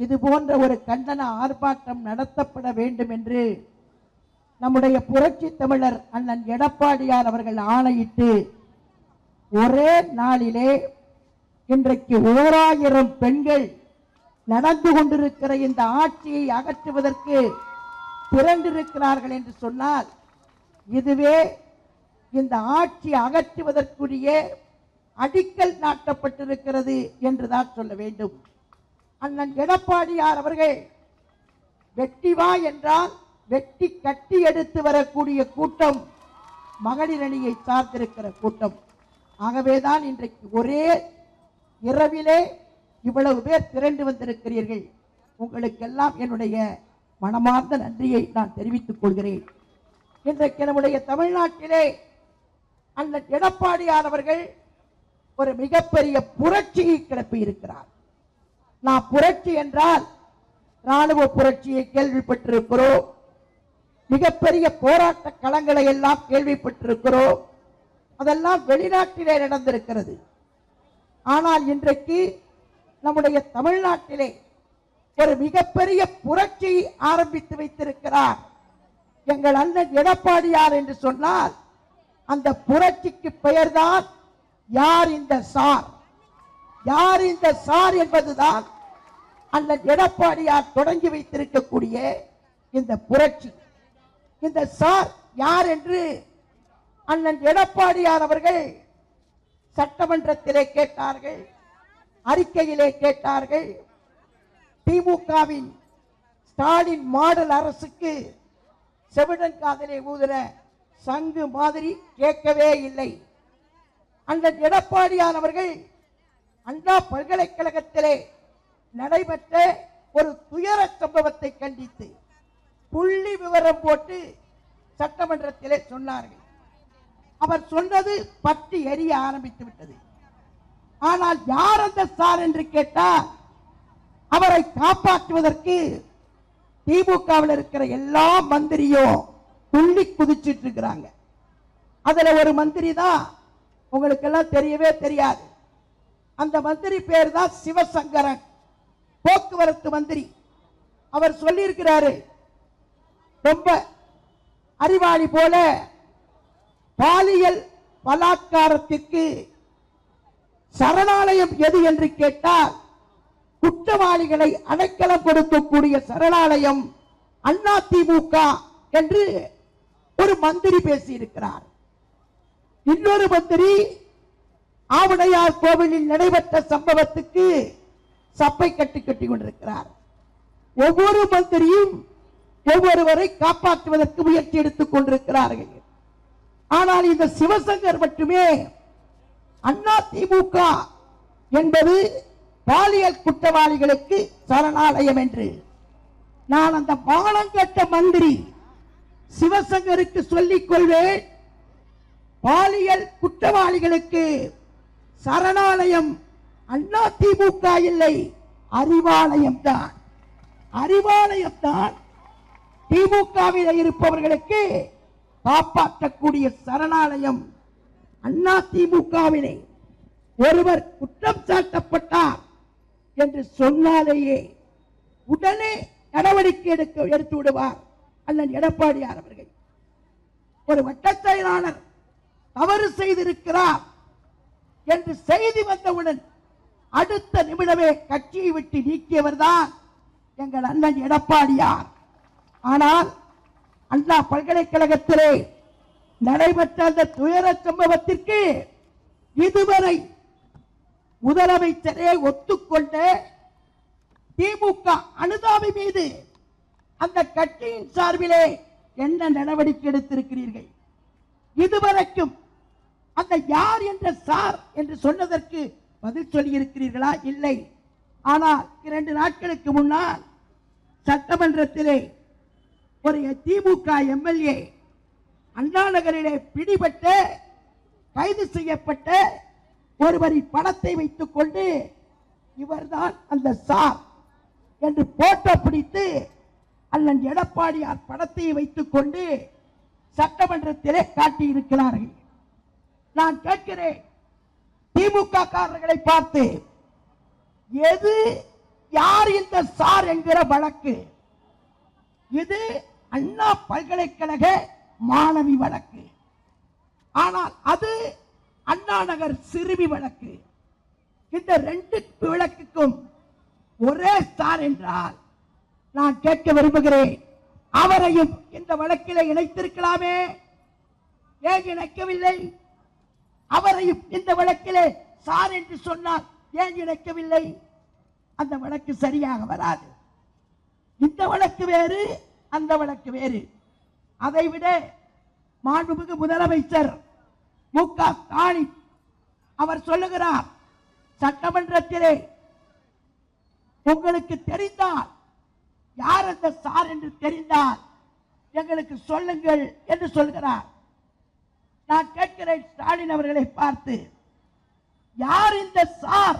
இது போன்ற ஒரு கண்டன ஆர்ப்பாட்டம் நடத்தப்பட வேண்டும் என்று நம்முடைய புரட்சி தமிழர் அண்ணன் எடப்பாடியார் அவர்கள் ஆணையிட்டு ஒரே நாளிலே இன்றைக்கு ஓராயிரம் பெண்கள் நடந்து கொண்டிருக்கிற இந்த ஆட்சியை அகற்றுவதற்கு திரண்டிருக்கிறார்கள் என்று சொன்னால் இதுவே இந்த ஆட்சி அகற்றுவதற்குரிய அடிக்கல் நாட்டப்பட்டிருக்கிறது என்றுதான் சொல்ல வேண்டும். அண்ணன் எடப்பாடியார் அவர்கள் வெட்டி வா என்றால் வெட்டி கட்டி எடுத்து வரக்கூடிய கூட்டம் மகளிர் அணியை சார்ந்திருக்கிற கூட்டம். ஆகவேதான் இன்றைக்கு ஒரே இரவிலே இவ்வளவு பேர் திரண்டு வந்திருக்கிறீர்கள். உங்களுக்கெல்லாம் என்னுடைய மனமார்ந்த நன்றியை நான் தெரிவித்துக் கொள்கிறேன். இன்றைக்கு நம்முடைய தமிழ்நாட்டிலே அண்ணன் எடப்பாடியார் அவர்கள் ஒரு மிகப்பெரிய புரட்சியை கிளப்பி இருக்கிறார் நான் புரட்சி என்றால் ராணுவ புரட்சியை கேள்விப்பட்டிருக்கிறோம். மிகப்பெரிய போராட்ட களங்களை எல்லாம் கேள்விப்பட்டிருக்கிறோம். அதெல்லாம் வெளிநாட்டிலே நடந்திருக்கிறது. ஆனால் இன்றைக்கு நம்முடைய தமிழ்நாட்டிலே ஒரு மிகப்பெரிய புரட்சி ஆரம்பித்து வைத்திருக்கிறார். எங்கள் அண்ணன் எடப்பாடியார் என்று சொன்னால் அந்த புரட்சிக்கு பெயர்தான் யார் இந்த சார்? யார் இந்த சார் என்பதுதான் அந்த எடப்பாடியார் தொடங்கி வைத்திருக்கக்கூடிய இந்த புரட்சி. இந்த சார் யார் என்று அண்ணன் எடப்பாடியார் அவர்கள் சட்டமன்றத்திலே கேட்டார்கள் அறிக்கையிலே கேட்டார்கள். திமுகவின் ஸ்டாலின் மாடல் அரசுக்கு செவிடன் காதலை ஊதுற சங்கு மாதிரி கேட்கவே இல்லை. அண்ணன் எடப்பாடியார் அவர்கள் அண்ணா பல்கலைக்கழகத்திலே நடைபெற்ற ஒரு துயர சம்பவத்தை கண்டித்து புள்ளி விவரம் போட்டு சட்டமன்றத்திலே சொன்னார்கள். அவர் சொன்னது பற்றி எரிய ஆரம்பித்து விட்டது. ஆனால் யார் அந்த சார் என்று கேட்டால் அவரை காப்பாற்றுவதற்கு திமுகவில் இருக்கிற எல்லா மந்திரியும் துள்ளி குதிச்சிட்டு இருக்கிறாங்க. அதுல ஒரு மந்திரி தான் உங்களுக்கு எல்லாம் தெரியவே தெரியாது. அந்த மந்திரி பேர் தான் சிவசங்கரன். போக்குவரத்து மந்திரி. அவர் சொல்லியிருக்கிறாரு ரொம்ப அறிவாளி போல பாலியல் பலாத்காரத்திற்கு சரணாலயம் எது என்று கேட்டால் குற்றவாளிகளை அடைக்கலம் கொடுக்கக்கூடிய சரணாலயம் அண்ணா திமுக என்று ஒரு மந்திரி பேசியிருக்கிறார். இன்னொரு மந்திரி ஆவுடையார் கோவிலில் நடைபெற்ற சம்பவத்துக்கு சப்பை கட்டி கட்டி கொண்டிருக்கிறார். ஒவ்வொரு மந்திரியும் ஒவ்வொருவரை காப்பாற்றுவதற்கு முயற்சி எடுத்துக் கொண்டிருக்கிறார்கள். ஆனால் இந்த சிவசங்கர் மட்டுமே அண்ணா திமுக என்பது பாலியல் குற்றவாளிகளுக்கு சரணாலயம் என்று. நான் அந்த பாலங்கட்ட மந்திரி சிவசங்கருக்கு சொல்லிக் கொள்வேன் பாலியல் குற்றவாளிகளுக்கு சரணாலயம் அண்ணா திமுக இல்லை. அறிவாலயம் தான். அறிவாலயம் தான். திமுகவில் இருப்பவர்களுக்கு காப்பாற்றக்கூடிய சரணாலயம் அண்ணா திமுகவினை ஒருவர் குற்றம் சாட்டப்பட்டார் என்று சொன்னாலேயே உடனே நடவடிக்கை எடுக்க எடுத்து விடுவார் அண்ணன் எடப்பாடியார் அவர்கள். ஒரு வட்டச் செயலாளர் தவறு செய்திருக்கிறார் என்று செய்தி வந்தவுடன் அடுத்த நிமிடமே கட்சியை விட்டு நீக்கியவர் தான் எங்கள் அண்ணன் எடப்பாடியார். ஆனால் அண்ணா பல்கலைக்கழகத்திலே நடைபெற்ற அந்த துயர சம்பவத்திற்கு இதுவரை முதலமைச்சரே ஒத்துக்கொண்ட திமுக அனுதாபி மீது அந்த கட்சியின் சார்பிலே என்ன நடவடிக்கை எடுத்திருக்கிறீர்கள்? இதுவரைக்கும் அந்த யார் என்ற சார் என்று சொன்னதற்கு பதில் சொல்லியிருக்கிறீர்களா? இல்லை. ஆனால் இரண்டு நாட்களுக்கு முன்னால் சட்டமன்றத்திலே ஒரு திமுக எம்எல்ஏ அண்ணா நகரிலே பிடிபட்டு கைது செய்யப்பட்ட ஒருவரின் படத்தை வைத்துக் கொண்டு இவர்தான் அந்த சார் என்று போட்டோ பிடித்து அண்ணன் எடப்பாடியார் படத்தை வைத்துக் கொண்டு சட்டமன்றத்திலே காட்டியிருக்கிறார்கள். நான் கேட்கிறேன் திமுக காரர்களை பார்த்து எது யார் இந்த சார் என்கிற வழக்கு? இது அண்ணா பல்கலைக்கழக மாணவி வழக்கு. ஆனால் அது அண்ணா நகர் சிறுமி வழக்கு. இந்த ரெண்டு விளக்குக்கும் ஒரே சார் என்றால் நான் கேட்க விரும்புகிறேன். அவரையும் இந்த வழக்கில் இணைத்திருக்கலாமே? ஏன் இணைக்கவில்லை? அவரையும் இந்த வழக்கிலே சார் என்று சொன்னால் ஏன் இணைக்கவில்லை? அந்த வழக்கு சரியாக வராது. இந்த வழக்கு வேறு அந்த வழக்கு வேறு. அதைவிட மாண்புமிகு முதலமைச்சர் மு க ஸ்டாலின் அவர் சொல்லுகிறார் சட்டமன்றத்திலே உங்களுக்கு தெரிந்தால் யார் அந்த சார் என்று தெரிந்தால் எங்களுக்கு சொல்லுங்கள் என்று சொல்கிறார். நான் கேட்கிறேன் ஸ்டாலின் அவர்களை பார்த்து யார் இந்த சார்?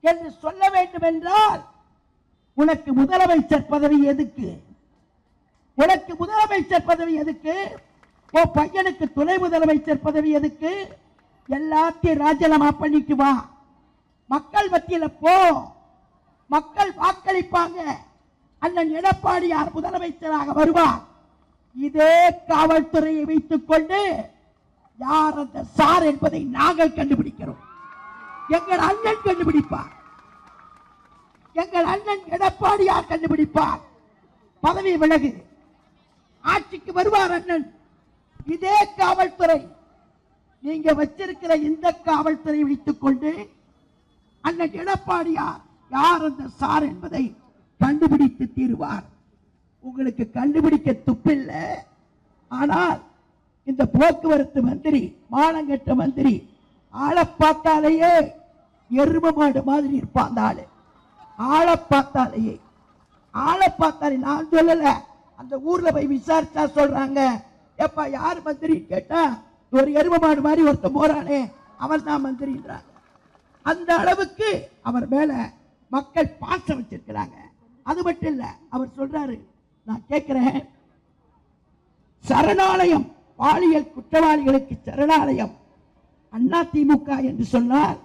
என்று சொல்ல வேண்டும் என்றால் உனக்கு முதலமைச்சர் பதவி எதுக்கு? உனக்கு முதலமைச்சர் பதவி எதுக்கு? உன் பையனுக்கு துணை முதலமைச்சர் பதவி எதுக்கு? எல்லாத்தையும் ராஜினாமா பண்ணிட்டு வா. மக்கள் மத்தியில் போ. மக்கள் வாக்களிப்பாங்க. அண்ணன் எடப்பாடியார் முதலமைச்சராக வருவார். இதே காவல்துறையை வைத்துக் கொண்டு யார் அந்த சார் என்பதை நாங்கள் கண்டுபிடிக்கிறோம். எங்கள் அண்ணன் கண்டுபிடிப்பார். எங்கள் அண்ணன் எடப்பாடியார் கண்டுபிடிப்பார். பதவி விலகு. ஆட்சிக்கு வருவார் அண்ணன். இதே காவல்துறை. நீங்க வச்சிருக்கிற இந்த காவல்துறை வைத்துக் கொண்டு அண்ணன் எடப்பாடியார் யார் அந்த சார் என்பதை கண்டுபிடித்து தீருவார். உங்களுக்கு கண்டுபிடிக்க துப்பில்லை. ஆனால் இந்த போக்குவரத்து மந்திரி மானங்கெட்ட மந்திரி ஆளை பார்த்தாலேயே எரும மாடு மாதிரி இருப்பான் அந்த ஆளு. ஆளை பார்த்தாலேயே ஆளை பார்த்தாலே நான் சொல்லல அந்த ஊர்ல போய் விசாரிச்சா சொல்றாங்க. எப்பா யார் மந்திரி? கேட்டா ஒரு எரும மாடு மாதிரி ஒருத்தன் போறானே அவன் தான் மந்திரின்றாங்க. அந்த அளவுக்கு அவர் மேல மக்கள் பாசம் வச்சிருக்கிறாங்க. அது மட்டும் இல்ல அவர் சொல்றாரு நான் கேட்கிறேன். சரணாலயம் பாலியல் குற்றவாளிகளுக்கு சரணாலயம் அண்ணா திமுக என்று சொன்னால்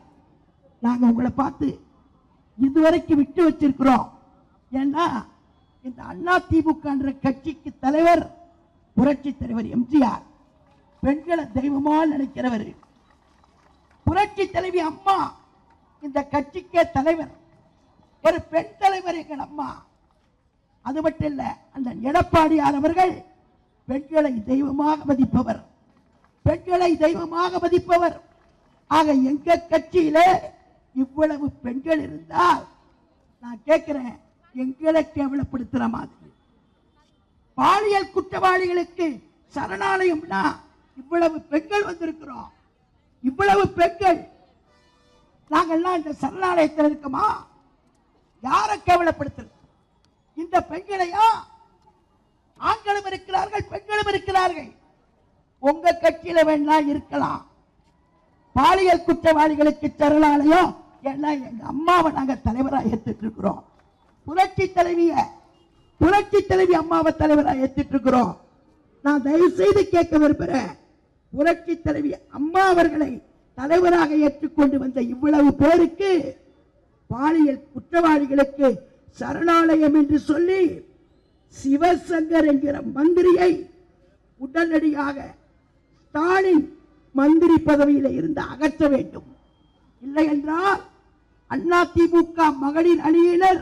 நாங்கள் உங்களை பார்த்து இதுவரைக்கும் விட்டு வச்சிருக்கிறோம். ஏன்னா இந்த அண்ணா திமுக கட்சிக்கு தலைவர் புரட்சி தலைவர் எம்ஜிஆர். பெண்களை தெய்வமா நினைக்கிறவர். புரட்சி தலைவி அம்மா இந்த கட்சிக்கே தலைவர். ஒரு பெண் தலைவர் எங்கள் அம்மா. அது மட்டும் இல்லை அந்த எடப்பாடியார் அவர்கள் பெண்களை தெய்வமாக மதிப்பவர். பெண்களை தெய்வமாக மதிப்பவர். ஆக எங்க கட்சியில இவ்வளவு பெண்கள் இருந்தால் நான் கேட்கிறேன் எங்களை கேவலப்படுத்துற மாதிரி? பாலியல் குற்றவாளிகளுக்கு சரணாலயம்னா இவ்வளவு பெண்கள் வந்திருக்கிறோம். இவ்வளவு பெண்கள் நாங்கள்லாம் இந்த சரணாலயத்தில் இருக்கோமா? யாரை கேவலப்படுத்துறது? இந்த பெண்களையா? ஆண்களும் இருக்கிறார்கள் பெண்களும் இருக்கிறார்கள். உங்க கட்சியில வேணா இருக்கலாம். பாலியல் குற்றவாளிகளுக்கு சரணாலயம் ஏன்னா எங்க அம்மாவை நாங்க தலைவராக ஏத்துட்டு இருக்கிறோம் புரட்சி தலைவிய புரட்சி தலைவி அம்மாவை தலைவராக ஏத்துட்டு இருக்கிறோம் நான் தயவு செய்து கேட்க விரும்புகிறேன் புரட்சி தலைவி அம்மா அவர்களை தலைவராக ஏற்றுக்கொண்டு வந்த இவ்வளவு பேருக்கு பாலியல் குற்றவாளிகளுக்கு சரணாலயம் என்று சொல்லி சிவசங்கர் என்கிற மந்திரியை உடனடியாக ஸ்டாலின் மந்திரி பதவியில் இருந்து அகற்ற வேண்டும். இல்லை என்றால் அண்ணா திமுக மகளிர் அணியினர்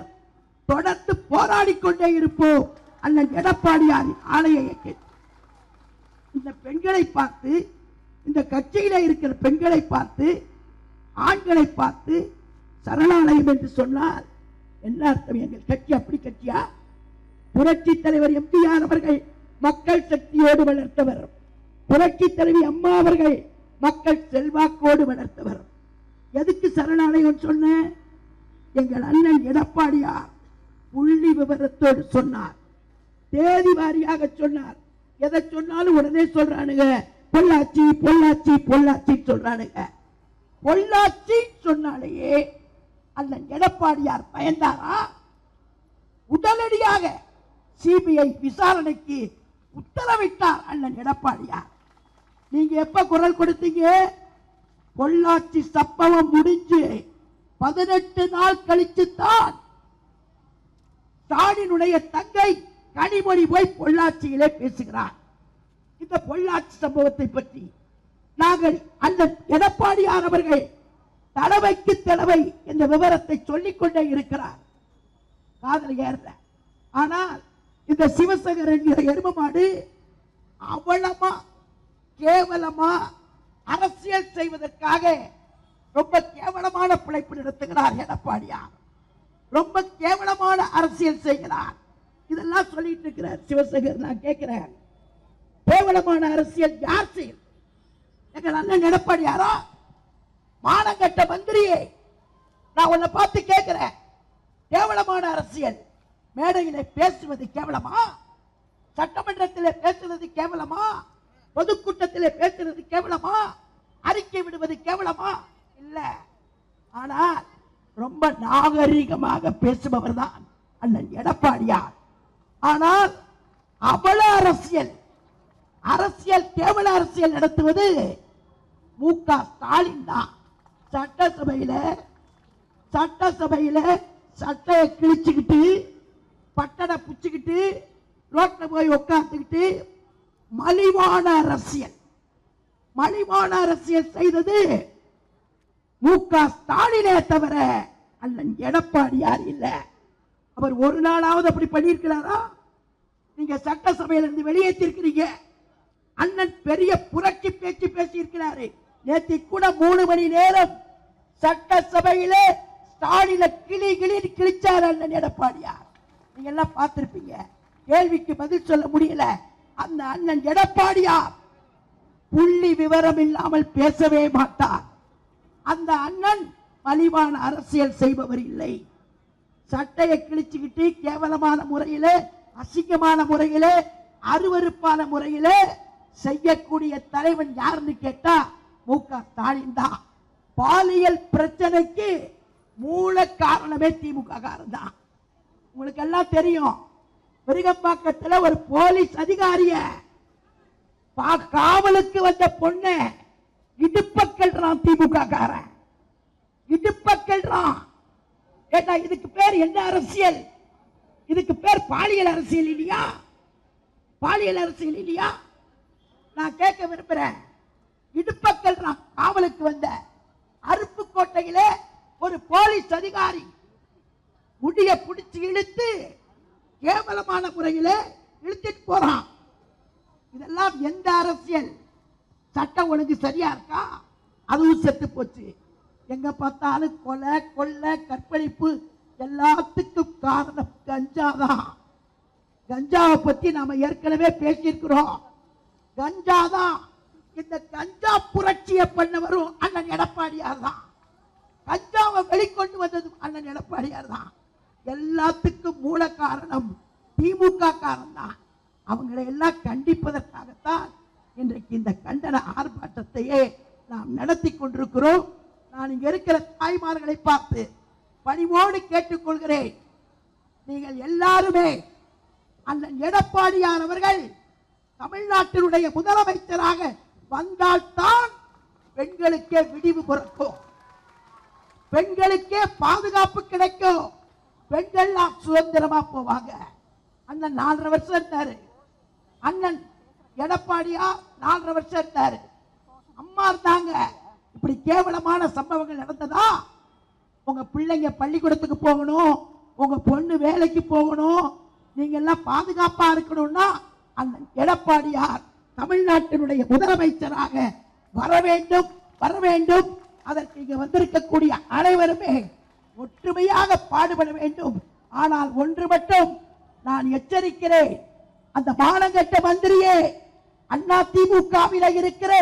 தொடர்ந்து போராடிக்கொண்டே இருப்போம். அண்ணன் எடப்பாடியாரின் ஆணையை கேட்டு இந்த பெண்களை பார்த்து இந்த கட்சியில இருக்கிற பெண்களை பார்த்து ஆண்களை பார்த்து சரணாலயம் என்று சொன்னால் என்ன அர்த்தம் எங்கள் கட்சி அப்படி கட்சியா? புரட்சி தலைவர் எம்ஜிஆர் அவர்கள் மக்கள் சக்தியோடு வளர்த்தவர். புரட்சி தலைவி அம்மா அவர்கள் மக்கள் செல்வாக்கோடு வளர்த்தவர். எதுக்கு சரணாலயம் சொன்ன? எங்கள் அண்ணன் எடப்பாடியார் புள்ளி விவரத்தோடு சொன்னார். தேதி வாரியாக சொன்னார். எதை சொன்னாலும் உடனே சொல்றானுங்க. பொள்ளாச்சி பொள்ளாச்சி பொள்ளாச்சி சொல்றானுங்க. பொள்ளாச்சி சொன்னாலேயே அந்த எடப்பாடியார் பயந்தாரா? உடனடியாக சிபிஐ விசாரணைக்கு உத்தரவிட்டார் அண்ணன் எடப்பாடியார். நீங்க எப்ப குரல் கொடுத்தீங்க? பொள்ளாச்சி சம்பவம் முடிஞ்சு பதினெட்டு நாள் கழித்துத்தான் ஸ்டாலினுடைய தங்கை கனிமொழி போய் பொள்ளாச்சியிலே பேசுகிறார். இந்த பொள்ளாச்சி சம்பவத்தை பற்றி நாங்கள் அந்த எடப்பாடியார் அவர்கள் தடவைக்கு தடவை இந்த விவரத்தை சொல்லிக்கொண்டே இருக்கிறார். காதல் ஏறல ஆனால் இந்த சிவசங்கர் என்கிற எரும மாடு அவலமா கேவலமா அரசியல் செய்வதற்காக ரொம்ப கேவலமான பிழைப்பு நடத்துகிறார் எடப்பாடியார். ரொம்ப கேவலமான அரசியல் செய்கிறார். இதெல்லாம் சொல்லிட்டு இருக்கிறார் சிவசங்கர் நான் கேட்கிறேன். கேவலமான அரசியல் யார் செய்யும்? எங்கள் அண்ணன் எடப்பாடியாரா? மானங்கட்ட மந்திரியே நான் உன்னை பார்த்து கேட்கிறேன். கேவலமான அரசியல். மேடையிலே பேசுவது கேவலமா? சட்டமன்றத்திலே பேசுறது கேவலமா? பொதுக்கூட்டத்திலே பேசுறது கேவலமா? அறிக்கை விடுவது கேவலமா? இல்ல. ஆனால் ரொம்ப நாகரிகமாக பேசுபவர் தான் அண்ணன் எடப்பாடியார். ஆனால் அவல அரசியல் அரசியல் கேவல அரசியல் நடத்துவது மு க ஸ்டாலின் தான். சட்டசபையில சட்டசபையில சட்டையை கிழிச்சுக்கிட்டு பட்டனை பிடிச்சிக்கிட்டு ரோட்ல போய் உட்காந்துக்கிட்டு மலிவான அரசியல். மலிவான அரசியல் செய்தது மு க ஸ்டாலினே தவிர அண்ணன் எடப்பாடியார் இல்லை. அவர் ஒரு நாளாவது அப்படி பண்ணியிருக்கிறாரா? நீங்க சட்டசபையில இருந்து வெளியேற்றிருக்கிறீங்க. அண்ணன் பெரிய புரட்சி பேச்சு பேசியிருக்கிறாரு. நேற்று கூட மூணு மணி நேரம் சட்டசபையிலே ஸ்டாலின கிளி கிளி கிழிச்சார் அண்ணன் எடப்பாடியார். நீங்க எல்லாம் பார்த்திருப்பீங்க. கேள்விக்கு பதில் சொல்ல முடியல. அந்த அண்ணன் எடப்பாடியார் புள்ளி விவரம் இல்லாமல் பேசவே மாட்டார். அந்த அண்ணன் மலிவான அரசியல் செய்பவர் இல்லை. சட்டையை கிழிச்சுக்கிட்டு கேவலமான முறையிலே அசிங்கமான முறையிலே அருவருப்பான முறையிலே செய்யக்கூடிய தலைவன் யாருன்னு கேட்டா மு க ஸ்டாலின் தான் பாலியல் பிரச்சனைக்கு மூல காரணமே திமுக காரன் தான் உங்களுக்கு எல்லாம் தெரியும். விருகம்பாக்கத்தில் ஒரு போலீஸ் அதிகாரிய பா- காவலுக்கு வந்த பொண்ணு இடுப்பக்கல்றான் திமுக காரன். இடுப்பக்கல்றான். ஏட்டா இதுக்கு பேர் என்ன அரசியல்? இதுக்கு பேர் பாலியல் அரசியல் இல்லையா? பாலியல் அரசியல் இல்லையா? நான் கேட்க விரும்புகிறேன் இடுப்பக்கல் காவலுக்கு வந்த அருப்புக்கோட்டையிலே ஒரு போலீஸ் அதிகாரி முடிய பிடிச்சு இழுத்து கேவலமான முறையிலே இழுத்துட்டு போறான். இதெல்லாம் எந்த அரசியல்? சட்டம் ஒழுங்கு சரியா இருக்கா? அதுவும் செத்து போச்சு. எங்க பார்த்தாலும் கொலை கொள்ளை கற்பழிப்பு எல்லாத்துக்கும் காரணம் கஞ்சாதான். கஞ்சாவை பத்தி நாம ஏற்கனவே பேசியிருக்கிறோம். கஞ்சாதான் இந்த கஞ்சா புரட்சியை பண்ணவரும் அண்ணன் எடப்பாடியார் தான். கஞ்சாவை வெளிக்கொண்டு வந்ததும் அண்ணன் எடப்பாடியார் தான். எல்லாத்துக்கும் மூல காரணம் திமுக காரணம் தான். அவங்களை எல்லாம் கண்டிப்பதற்காகத்தான் இன்றைக்கு இந்த கண்டன ஆர்ப்பாட்டத்தையே நாம் நடத்தி கொண்டிருக்கிறோம். நான் இங்கே இருக்கிற தாய்மார்களை பார்த்து பணிவோடு கேட்டுக்கொள்கிறேன். நீங்கள் எல்லாருமே அண்ணன் எடப்பாடியார் அவர்கள் தமிழ்நாட்டினுடைய முதலமைச்சராக வந்தால்தான் பெண்களுக்கே விடிவு பிறக்கும். பெண்களுக்கே பாதுகாப்பு கிடைக்கும். பெண்கள் சுதந்திரமா போவாங்க. அண்ணன் நாலரை வருஷம் இருந்தாரு. அண்ணன் எடப்பாடியா நாலரை வருஷம் இருந்தாரு. அம்மா இருந்தாங்க. இப்படி கேவலமான சம்பவங்கள் நடந்ததா? உங்க பிள்ளைங்க பள்ளிக்கூடத்துக்கு போகணும். உங்க பொண்ணு வேலைக்கு போகணும். நீங்க எல்லாம் பாதுகாப்பா இருக்கணும்னா அண்ணன் எடப்பாடியார். தமிழ்நாட்டினுடைய முதலமைச்சராக வர வேண்டும் வர வேண்டும். அதற்கு இங்கே வந்திருக்கக்கூடிய அனைவருமே ஒற்றுமையாக பாடுபட வேண்டும். ஆனால் ஒன்று மட்டும் நான் எச்சரிக்கிறேன். அந்த மானங்கட்ட மந்திரியே அண்ணா திமுகவில இருக்கிற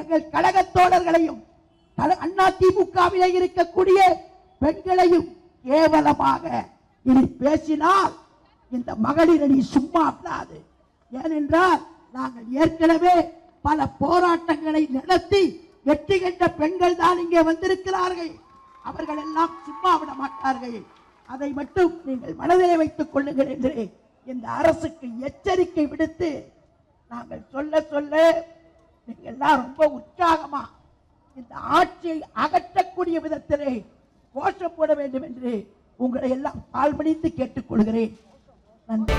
எங்கள் கழக தோழர்களையும் அண்ணா திமுகவில இருக்கக்கூடிய பெண்களையும் கேவலமாக இனி பேசினால் இந்த மகளிரணி சும்மா விடாது. ஏனென்றால் நாங்கள் ஏற்கனவே பல போராட்டங்களை நடத்தி வெற்றி கண்ட பெண்கள் தான் இங்கே வந்திருக்கிறார்கள். அவர்கள் எல்லாம் சும்மா விட மாட்டார்கள். அதை மட்டும் நீங்கள் மனதிலே வைத்துக் கொள்ளுங்கள் என்று இந்த அரசுக்கு எச்சரிக்கை விடுத்து நாங்கள் சொல்ல சொல்ல நீங்கள் எல்லாம் ரொம்ப உற்சாகமா இந்த ஆட்சியை அகற்றக்கூடிய விதத்திலே கோஷம் போட வேண்டும் என்று உங்களை எல்லாம் தாழ்மணிந்து கேட்டுக்கொள்கிறேன் நன்றி.